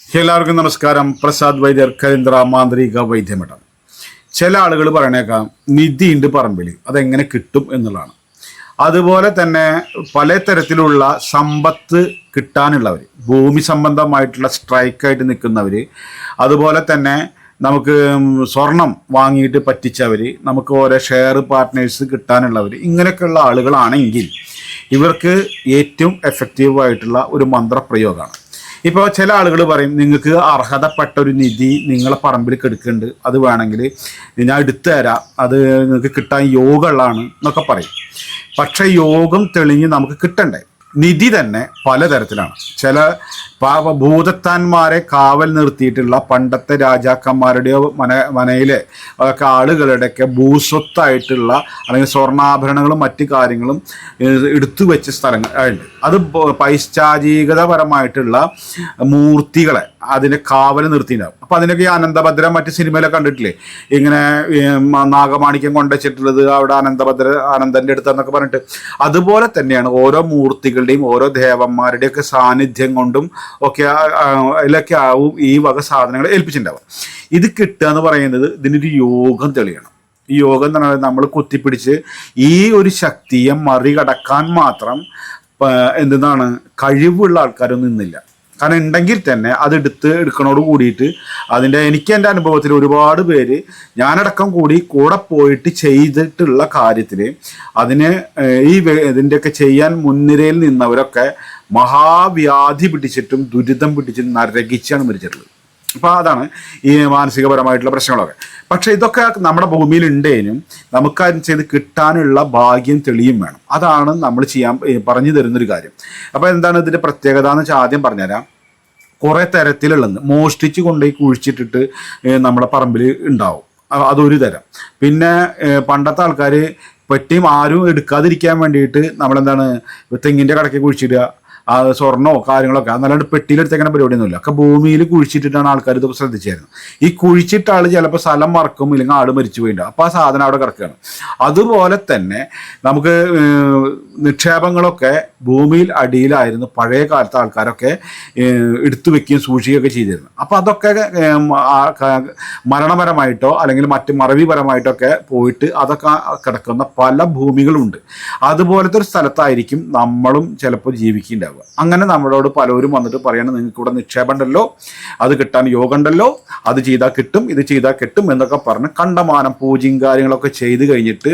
എല്ലാവർക്കും നമസ്കാരം. പ്രസാദ് വൈദ്യർ കരിന്ദ്ര മാന്ത്രിക വൈദ്യമഠം. ചില ആളുകൾ പറയണേക്കാം നിധി ഉണ്ട് പറമ്പിൽ അതെങ്ങനെ കിട്ടും എന്നുള്ളതാണ്. അതുപോലെ തന്നെ പല തരത്തിലുള്ള സമ്പത്ത് കിട്ടാനുള്ളവർ ഭൂമി സംബന്ധമായിട്ടുള്ള സ്ട്രൈക്കായിട്ട് നിൽക്കുന്നവർ അതുപോലെ തന്നെ നമുക്ക് സ്വർണം വാങ്ങിയിട്ട് പറ്റിച്ചവർ നമുക്ക് ഓരോ ഷെയർ പാർട്ട്നേഴ്സ് കിട്ടാനുള്ളവർ ഇങ്ങനെയൊക്കെയുള്ള ആളുകളാണെങ്കിൽ ഇവർക്ക് ഏറ്റവും എഫക്റ്റീവായിട്ടുള്ള ഒരു മന്ത്രപ്രയോഗമാണ്. ഇപ്പോൾ ചില ആളുകൾ പറയും നിങ്ങൾക്ക് അർഹതപ്പെട്ട ഒരു നിധി നിങ്ങളെ പറമ്പിൽ കെടുക്കുന്നുണ്ട്. അത് വേണമെങ്കിൽ ഞാൻ എടുത്തു തരാം അത് നിങ്ങൾക്ക് കിട്ടാൻ യോഗമുള്ളതാണ് എന്നൊക്കെ പറയും. പക്ഷേ യോഗം തെളിഞ്ഞ് നമുക്ക് കിട്ടണ്ടേ? നിധി തന്നെ പലതരത്തിലാണ്. ചില പാവ ഭൂതത്താന്മാരെ കാവൽ നിർത്തിയിട്ടുള്ള പണ്ടത്തെ രാജാക്കന്മാരുടെയോ മന മനയിലെ ഒക്കെ ആളുകളുടെയൊക്കെ ഭൂസ്വത്തായിട്ടുള്ള അല്ലെങ്കിൽ സ്വർണാഭരണങ്ങളും മറ്റു കാര്യങ്ങളും എടുത്തു വെച്ച സ്ഥലങ്ങൾ ഉണ്ട് അത് പൈശാചികതപരമായിട്ടുള്ള മൂർത്തികളെ അതിനെ കാവൽ നിർത്തിയിട്ടുണ്ടാവും. അപ്പൊ അതിനൊക്കെ ഈ അനന്തഭദ്ര മറ്റ് സിനിമയിലൊക്കെ കണ്ടിട്ടില്ലേ? ഇങ്ങനെ നാഗമാണിക്യം കൊണ്ടുവച്ചിട്ടുള്ളത് അവിടെ അനന്തഭദ്ര ആനന്ദന്റെ അടുത്തെന്നൊക്കെ പറഞ്ഞിട്ട്. അതുപോലെ തന്നെയാണ് ഓരോ മൂർത്തികളുടെയും ഓരോ ദേവന്മാരുടെയൊക്കെ സാന്നിധ്യം കൊണ്ടും ഒക്കെ അതിലൊക്കെ ആവും ഈ വക സാധനങ്ങൾ ഏൽപ്പിച്ചിട്ടുണ്ടാവുക. ഇത് കിട്ടുക എന്ന് പറയുന്നത് ഇതിനൊരു യോഗം തെളിയണം. ഈ യോഗം എന്ന് പറഞ്ഞാൽ നമ്മൾ കുത്തിപ്പിടിച്ച് ഈ ഒരു ശക്തിയെ മറികടക്കാൻ മാത്രം എന്തെന്നാണ് കഴിവുള്ള ആൾക്കാരൊന്നും ഇന്നില്ല കാരണം ഉണ്ടെങ്കിൽ തന്നെ അത് എടുത്ത് എടുക്കണോട് കൂടിയിട്ട് അതിന്റെ എനിക്ക് എന്റെ അനുഭവത്തിൽ ഒരുപാട് പേര് ഞാനടക്കം കൂടി കൂടെ പോയിട്ട് ചെയ്തിട്ടുള്ള കാര്യത്തിൽ അതിന് ഈ ഇതിന്റെയൊക്കെ ചെയ്യാൻ മുൻനിരയിൽ നിന്നവരൊക്കെ മഹാവ്യാധി പിടിച്ചിട്ടും ദുരിതം പിടിച്ചിട്ടും നരകിച്ചാണ് മരിച്ചിട്ടുള്ളത്. അപ്പോൾ അതാണ് ഈ മാനസികപരമായിട്ടുള്ള പ്രശ്നങ്ങളൊക്കെ. പക്ഷേ ഇതൊക്കെ നമ്മുടെ ഭൂമിയിൽ ഉണ്ടേനും നമുക്ക് ചെയ്ത് കിട്ടാനുള്ള ഭാഗ്യം തെളിയും വേണം. അതാണ് നമ്മൾ ചെയ്യാൻ പറഞ്ഞു തരുന്നൊരു കാര്യം. അപ്പോൾ എന്താണ് ഇതിന്റെ പ്രത്യേകത എന്ന് വെച്ചാൽ ആദ്യം പറഞ്ഞുതരാം. കുറേ തരത്തിലുള്ളത്. മോഷ്ടിച്ച് കൊണ്ടുപോയി കുഴിച്ചിട്ടിട്ട് നമ്മുടെ പറമ്പിൽ ഉണ്ടാവും. അതൊരു തരം. പിന്നെ പണ്ടത്തെ ആൾക്കാർ പറ്റിയും ആരും എടുക്കാതിരിക്കാൻ വേണ്ടിയിട്ട് നമ്മളെന്താണ് തെങ്ങിന്റെ കടയ്ക്ക് കുഴിച്ചിടുക സ്വർണമോ കാര്യങ്ങളൊക്കെ. അതല്ലാണ്ട് പെട്ടിയിലെടുത്തേക്കുന്ന പരിപാടിയൊന്നുമില്ല. ഒക്കെ ഭൂമിയിൽ കുഴിച്ചിട്ടിട്ടാണ് ആൾക്കാർ ഇതൊക്കെ ശ്രദ്ധിച്ചായിരുന്നു ഈ കുഴിച്ചിട്ട ആൾ ചിലപ്പോൾ സ്ഥലം മറക്കും ഇല്ലെങ്കിൽ ആട് മരിച്ചു പോയിട്ടുണ്ട് അപ്പോൾ ആ സാധനം അവിടെ കിടക്കുകയാണ്. അതുപോലെ തന്നെ നമുക്ക് നിക്ഷേപങ്ങളൊക്കെ ഭൂമിയിൽ അടിയിലായിരുന്നു പഴയ കാലത്തെ ആൾക്കാരൊക്കെ എടുത്തു വെക്കുകയും സൂക്ഷിക്കുകയൊക്കെ ചെയ്തിരുന്നു അപ്പോൾ അതൊക്കെ മരണപരമായിട്ടോ അല്ലെങ്കിൽ മറ്റ് മറവിപരമായിട്ടൊക്കെ പോയിട്ട് അതൊക്കെ കിടക്കുന്ന പല ഭൂമികളുണ്ട്. അതുപോലത്തെ ഒരു സ്ഥലത്തായിരിക്കും നമ്മളും ചിലപ്പോൾ ജീവിക്കുന്നുണ്ടാവുക അങ്ങനെ നമ്മളോട് പലരും വന്നിട്ട് പറയണം നിങ്ങൾക്ക് ഇവിടെ നിക്ഷേപം ഉണ്ടല്ലോ അത് കിട്ടാൻ യോഗം ഉണ്ടല്ലോ അത് ചെയ്താൽ കിട്ടും ഇത് ചെയ്താൽ കിട്ടും എന്നൊക്കെ പറഞ്ഞ് കണ്ടമാനം പൂജയും കാര്യങ്ങളൊക്കെ ചെയ്ത് കഴിഞ്ഞിട്ട്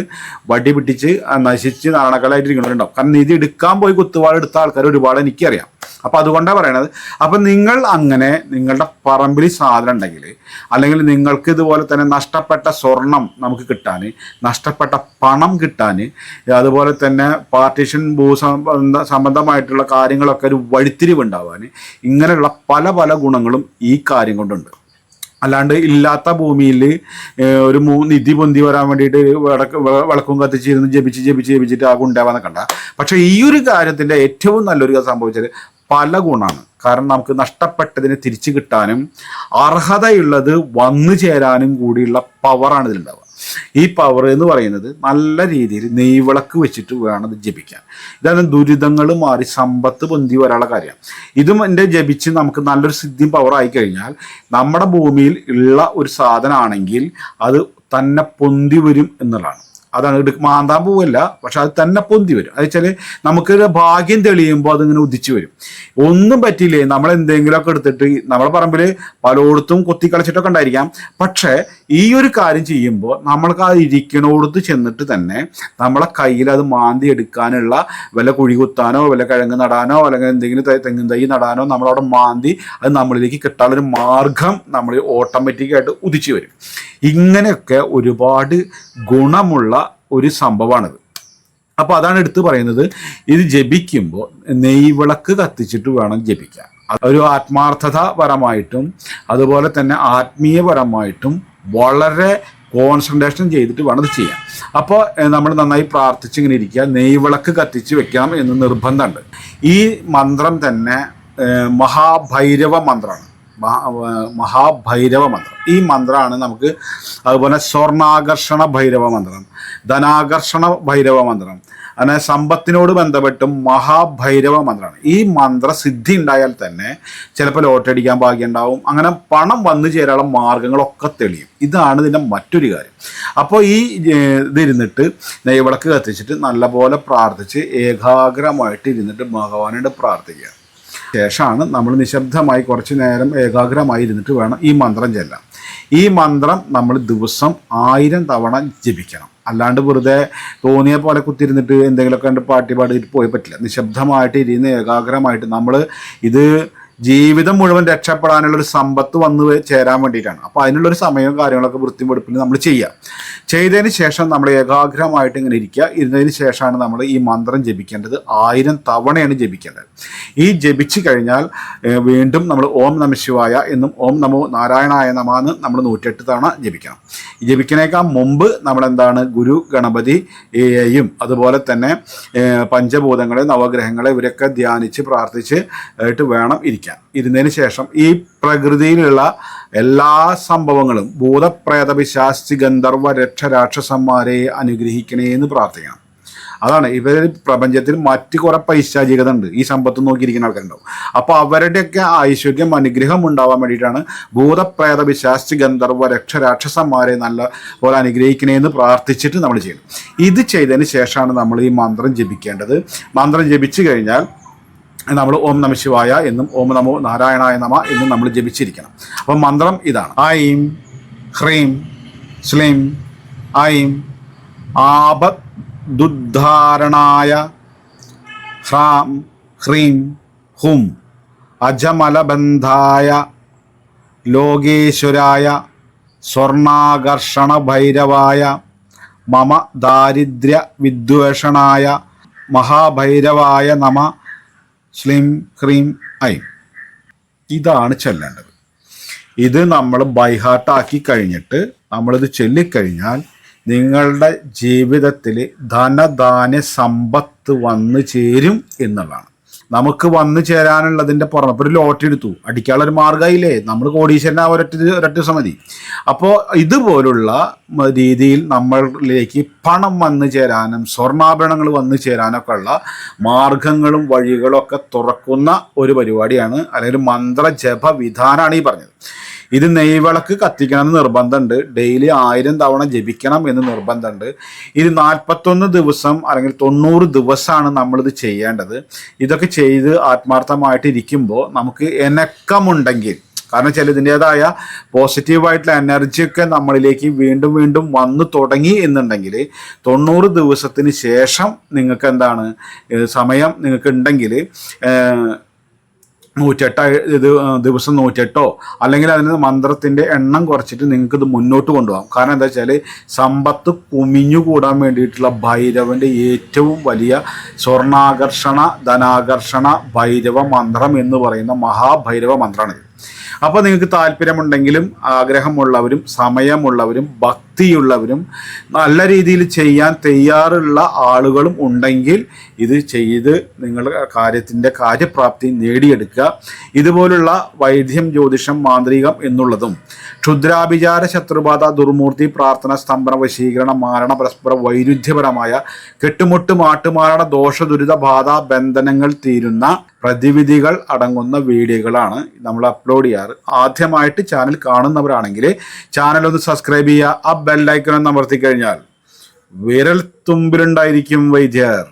വടി പിടിച്ച് നശിച്ച് നാണകളായിട്ട് ഇരിക്കുന്നവരുണ്ടാവും കാരണം നിധി എടുക്കാൻ പോയി കുത്തുവാൾ എടുത്ത ആൾക്കാർ ഒരുപാട് എനിക്കറിയാം. അപ്പോൾ അതുകൊണ്ടാണ് പറയണത്. അപ്പം നിങ്ങൾ അങ്ങനെ നിങ്ങളുടെ പറമ്പിൽ സാധനം ഉണ്ടെങ്കിൽ അല്ലെങ്കിൽ നിങ്ങൾക്ക് ഇതുപോലെ തന്നെ നഷ്ടപ്പെട്ട സ്വർണം നമുക്ക് കിട്ടാൻ നഷ്ടപ്പെട്ട പണം കിട്ടാൻ അതുപോലെ തന്നെ പാർട്ടീഷൻ ഭൂ സംബന്ധ സംബന്ധമായിട്ടുള്ള കാര്യങ്ങളൊക്കെ ഒരു വഴിത്തിരിവ് ഉണ്ടാവാൻ ഇങ്ങനെയുള്ള പല പല ഗുണങ്ങളും ഈ കാര്യം കൊണ്ടുണ്ട്. അല്ലാണ്ട് ഇല്ലാത്ത ഭൂമിയിൽ ഒരു മൂ നിധി പൊന്തി വരാൻ വേണ്ടിയിട്ട് വിളക്ക് വിളക്കും കത്തിച്ചിരുന്ന് ജപിച്ച് ജപിച്ച് ജപിച്ചിട്ട് ആ ഉണ്ടാവാന്ന് കണ്ട പക്ഷെ ഈ ഒരു കാര്യത്തിന്റെ ഏറ്റവും നല്ലൊരു സംഭവിച്ചത് പല ഗുണമാണ് കാരണം നമുക്ക് നഷ്ടപ്പെട്ടതിനെ തിരിച്ചു കിട്ടാനും അർഹതയുള്ളത് വന്നു ചേരാനും കൂടിയുള്ള പവറാണ് ഇതിലുണ്ടാവുക. ഈ പവർ എന്ന് പറയുന്നത് നല്ല രീതിയിൽ നെയ്വിളക്ക് വെച്ചിട്ട് വേണം ഇത് ജപിക്കാൻ. ഇതാണ് ദുരിതങ്ങൾ മാറി സമ്പത്ത് പൊന്തി വരാനുള്ള കാര്യം. ഇതും എന്റെ ജപിച്ച് നമുക്ക് നല്ലൊരു സിദ്ധിയും പവർ ആയി കഴിഞ്ഞാൽ നമ്മുടെ ഭൂമിയിൽ ഉള്ള ഒരു സാധനമാണെങ്കിൽ അത് തന്നെ പൊന്തി വരും എന്നുള്ളതാണ്. അതാണ് എടു മാന്താൻ പോവല്ല. പക്ഷെ അത് തന്നെ പൊന്തി വരും. അത് വെച്ചാൽ നമുക്ക് ഭാഗ്യം തെളിയുമ്പോൾ അതിങ്ങനെ ഉദിച്ചു വരും. ഒന്നും പറ്റിയില്ലേ? നമ്മൾ എന്തെങ്കിലുമൊക്കെ എടുത്തിട്ട് നമ്മളെ പറമ്പിൽ പലയിടത്തും കൊത്തിക്കളിച്ചിട്ടൊക്കെ ഉണ്ടായിരിക്കാം. പക്ഷേ ഈ ഒരു കാര്യം ചെയ്യുമ്പോൾ നമ്മൾക്ക് ആ ഇരിക്കണോടത്ത് ചെന്നിട്ട് തന്നെ നമ്മളെ കയ്യിൽ അത് മാന്തി എടുക്കാനുള്ള വല്ല കുഴി കുത്താനോ വല്ല കിഴങ്ങ് നടാനോ അല്ലെങ്കിൽ എന്തെങ്കിലും തെങ്ങിൻ തൈ നടാനോ നമ്മളവിടെ മാന്തി അത് നമ്മളിലേക്ക് കിട്ടാനുള്ളൊരു മാർഗം നമ്മൾ ഓട്ടോമാറ്റിക്കായിട്ട് ഉദിച്ചു വരും. ഇങ്ങനെയൊക്കെ ഒരുപാട് ഗുണമുള്ള ഒരു സംഭവമാണിത്. അപ്പോൾ അതാണ് എടുത്തു പറയുന്നത്. ഇത് ജപിക്കുമ്പോൾ നെയ്വിളക്ക് കത്തിച്ചിട്ട് വേണം ജപിക്കാൻ. ഒരു ആത്മാർത്ഥതാപരമായിട്ടും അതുപോലെ തന്നെ ആത്മീയപരമായിട്ടും വളരെ കോൺസെൻട്രേഷൻ ചെയ്തിട്ട് വേണം ഇത് ചെയ്യാൻ. അപ്പോൾ നമ്മൾ നന്നായി പ്രാർത്ഥിച്ച് ഇങ്ങനെ ഇരിക്കുക. നെയ്വിളക്ക് കത്തിച്ച് വെക്കണം എന്ന് നിർബന്ധമുണ്ട്. ഈ മന്ത്രം തന്നെ മഹാഭൈരവ മന്ത്രമാണ്. മഹാഭൈരവ മന്ത്രം. ഈ മന്ത്രമാണ് നമുക്ക് അതുപോലെ സ്വർണാകർഷണ ഭൈരവ മന്ത്രം ധനാകർഷണ ഭൈരവ മന്ത്രം അങ്ങനെ സമ്പത്തിനോട് ബന്ധപ്പെട്ടും മഹാഭൈരവ മന്ത്രമാണ് ഈ മന്ത്ര സിദ്ധി ഉണ്ടായാൽ തന്നെ ചിലപ്പോൾ ലോട്ടറി അടിക്കാൻ ഭാഗ്യം ഉണ്ടാവും. അങ്ങനെ പണം വന്നു ചേരാനുള്ള മാർഗങ്ങളൊക്കെ തെളിയും. ഇതാണ് ഇതിന്റെ മറ്റൊരു കാര്യം. അപ്പോൾ ഈ ഇതിരുന്നിട്ട് നെയ്വിളക്ക് കത്തിച്ചിട്ട് നല്ലപോലെ പ്രാർത്ഥിച്ച് ഏകാഗ്രമായിട്ട് ഇരുന്നിട്ട് ഭഗവാനോട് പ്രാർത്ഥിക്കുക. ശേഷമാണ് നമ്മൾ നിശബ്ദമായി കുറച്ച് നേരം ഏകാഗ്രമായി ഇരുന്നിട്ട് വേണം ഈ മന്ത്രം ചെല്ലാൻ. ഈ മന്ത്രം നമ്മൾ ദിവസം ആയിരം തവണ ജപിക്കണം. അല്ലാണ്ട് വെറുതെ തോന്നിയ പോലെ കുത്തിരുന്നിട്ട് എന്തെങ്കിലുമൊക്കെ കണ്ട് പാട്ടി പാടിയിട്ട് പോയി പറ്റില്ല. നിശബ്ദമായിട്ട് ഇരുന്ന് ഏകാഗ്രമായിട്ട് നമ്മൾ ഇത് ജീവിതം മുഴുവൻ രക്ഷപ്പെടാനുള്ള ഒരു സമ്പത്ത് വന്നു ചേരാൻ വേണ്ടിയിട്ടാണ്. അപ്പോൾ അതിനുള്ളൊരു സമയവും കാര്യങ്ങളൊക്കെ വൃത്തിയും വെടുപ്പിൽ നമ്മൾ ചെയ്യുക. ചെയ്തതിന് ശേഷം നമ്മൾ ഏകാഗ്രമായിട്ട് ഇങ്ങനെ ഇരിക്കുക. ഇരുന്നതിന് ശേഷമാണ് നമ്മൾ ഈ മന്ത്രം ജപിക്കേണ്ടത്. ആയിരം തവണയാണ് ജപിക്കേണ്ടത്. ഈ ജപിച്ചു കഴിഞ്ഞാൽ വീണ്ടും നമ്മൾ ഓം നമ ശിവായ എന്നും ഓം നമോ നാരായണായ നമാന്ന് നമ്മൾ നൂറ്റെട്ട് തവണ ജപിക്കണം. ജപിക്കണേക്കാൾ മുമ്പ് നമ്മൾ എന്താണ് ഗുരു ഗണപതിയെയും അതുപോലെ തന്നെ പഞ്ചഭൂതങ്ങളെ നവഗ്രഹങ്ങളെ ഇവരൊക്കെ ധ്യാനിച്ച് പ്രാർത്ഥിച്ച് ആയിട്ട് വേണം ഇരിക്കാൻ. ഇരുന്നതിന് ശേഷം ഈ പ്രകൃതിയിലുള്ള എല്ലാ സംഭവങ്ങളും ഭൂതപ്രേത പിശാസ്തി ഗന്ധർവ രക്ഷ രാക്ഷസന്മാരെ അനുഗ്രഹിക്കണേ എന്ന് പ്രാർത്ഥിക്കണം. അതാണ് ഇവർ പ്രപഞ്ചത്തിൽ മറ്റ് കുറെ പൈശാചികത ഉണ്ട്. ഈ സമ്പത്ത് നോക്കിയിരിക്കുന്ന ആൾക്കാരുണ്ടാവും. അപ്പോൾ അവരുടെയൊക്കെ ഐശ്വര്യം അനുഗ്രഹം ഉണ്ടാവാൻ വേണ്ടിയിട്ടാണ് ഭൂതപ്രേത വിശാസ്തി ഗന്ധർവ രക്ഷ രാക്ഷസന്മാരെ നല്ല പോലെ അനുഗ്രഹിക്കണേ എന്ന് പ്രാർത്ഥിച്ചിട്ട് നമ്മൾ ചെയ്യണം. ഇത് ചെയ്തതിന് ശേഷമാണ് നമ്മൾ ഈ മന്ത്രം ജപിക്കേണ്ടത്. മന്ത്രം ജപിച്ചു കഴിഞ്ഞാൽ നമ്മൾ ഓം നമ ശിവായ എന്നും ഓം നമോ നാരായണായ നമ എന്നും നമ്മൾ ജപിച്ചിരിക്കണം. അപ്പം മന്ത്രം ഇതാണ്. ഐം ഹ്രീം ശ്ലീം ഐം ആപദുദ്ധാരണായ ഹ്രാം ഹ്രീം ഹും അജമലബന്ധായ ലോകേശ്വരായ സ്വർണാകർഷണ ഭൈരവായ മമ ദാരിദ്ര്യ വിദ്വേഷണായ മഹാഭൈരവായ നമ ശ്ലീം ക്രീം ഐ ഇതാണ് ചൊല്ലേണ്ടത്. ഇത് നമ്മൾ ബൈഹാർട്ടാക്കി കഴിഞ്ഞിട്ട് നമ്മളിത് ചൊല്ലിക്കഴിഞ്ഞാൽ നിങ്ങളുടെ ജീവിതത്തിൽ ധനധാന്യ സമ്പത്ത് വന്നു ചേരും എന്നുള്ളതാണ്. നമുക്ക് വന്നു ചേരാനുള്ളതിന്റെ പുറമെ ഒരു ലോട്ടറി എടുത്തു. അടിക്കാനുള്ള ഒരു മാർഗമായില്ലേ? നമ്മൾ കോടീശ്വരൻ ഒരൊറ്റ ഒരൊറ്റ ദിവസം മതി. അപ്പോൾ ഇതുപോലുള്ള രീതിയിൽ നമ്മളിലേക്ക് പണം വന്നു ചേരാനും സ്വർണാഭരണങ്ങൾ വന്നു ചേരാനൊക്കെ ഉള്ള മാർഗങ്ങളും വഴികളും ഒക്കെ തുറക്കുന്ന ഒരു പരിപാടിയാണ് അല്ലെങ്കിൽ മന്ത്ര വിധാനാണ് ഈ പറഞ്ഞത്. ഇത് നെയ്വിളക്ക് കത്തിക്കണം എന്ന് നിർബന്ധമുണ്ട്. ഡെയിലി ആയിരം തവണ ജപിക്കണം എന്ന് നിർബന്ധമുണ്ട്. ഇത് നാൽപ്പത്തൊന്ന് ദിവസം അല്ലെങ്കിൽ തൊണ്ണൂറ് ദിവസമാണ് നമ്മളിത് ചെയ്യേണ്ടത്. ഇതൊക്കെ ചെയ്ത് ആത്മാർത്ഥമായിട്ട് ഇരിക്കുമ്പോൾ നമുക്ക് എനക്കമുണ്ടെങ്കിൽ കാരണം ചില ഇതിന്റെതായ പോസിറ്റീവായിട്ടുള്ള എനർജിയൊക്കെ നമ്മളിലേക്ക് വീണ്ടും വീണ്ടും വന്നു തുടങ്ങി എന്നുണ്ടെങ്കിൽ തൊണ്ണൂറ് ദിവസത്തിന് ശേഷം നിങ്ങൾക്ക് എന്താണ് സമയം നിങ്ങൾക്ക് ഉണ്ടെങ്കിൽ നൂറ്റെട്ട് ഇത് ദിവസം നൂറ്റെട്ടോ അല്ലെങ്കിൽ അതിന് മന്ത്രത്തിന്റെ എണ്ണം കുറച്ചിട്ട് നിങ്ങൾക്ക് ഇത് മുന്നോട്ട് കൊണ്ടുപോകാം. കാരണം എന്താ വെച്ചാൽ സമ്പത്ത് കുമിഞ്ഞുകൂടാൻ വേണ്ടിയിട്ടുള്ള ഭൈരവന്റെ ഏറ്റവും വലിയ സ്വർണാകർഷണ ധനാകർഷണ ഭൈരവ മന്ത്രം എന്ന് പറയുന്ന മഹാഭൈരവ മന്ത്രമാണിത് അപ്പോൾ നിങ്ങൾക്ക് താല്പര്യമുണ്ടെങ്കിലും ആഗ്രഹമുള്ളവരും സമയമുള്ളവരും ഭക്തിയുള്ളവരും നല്ല രീതിയിൽ ചെയ്യാൻ തയ്യാറുള്ള ആളുകളും ഉണ്ടെങ്കിൽ ഇത് ചെയ്ത് നിങ്ങൾ കാര്യത്തിന്റെ കാര്യപ്രാപ്തി നേടിയെടുക്കുക. ഇതുപോലുള്ള വൈദ്യം ജ്യോതിഷം മാന്ത്രികം എന്നുള്ളതും ക്ഷുദ്രാഭിചാര ശത്രുബാധ ദുർമൂർത്തി പ്രാർത്ഥന സ്തംഭന വശീകരണ മാരണ പരസ്പര വൈരുദ്ധ്യപരമായ കെട്ടുമുട്ട് മാട്ടുമാരണ ദോഷ ദുരിത ബാധ ബന്ധനങ്ങൾ തീരുന്ന പ്രതിവിധികൾ അടങ്ങുന്ന വീഡിയോകളാണ് നമ്മൾ അപ്ലോഡ് ചെയ്യാറ്. ആദ്യമായിട്ട് ചാനൽ കാണുന്നവരാണെങ്കിൽ ചാനൽ ഒന്ന് സബ്സ്ക്രൈബ് ചെയ്യുക ആ ബെല്ലൈക്കൺ ഒന്ന് അമർത്തി കഴിഞ്ഞാൽ വിരൽ തുമ്പിലുണ്ടായിരിക്കും വൈദ്യർ.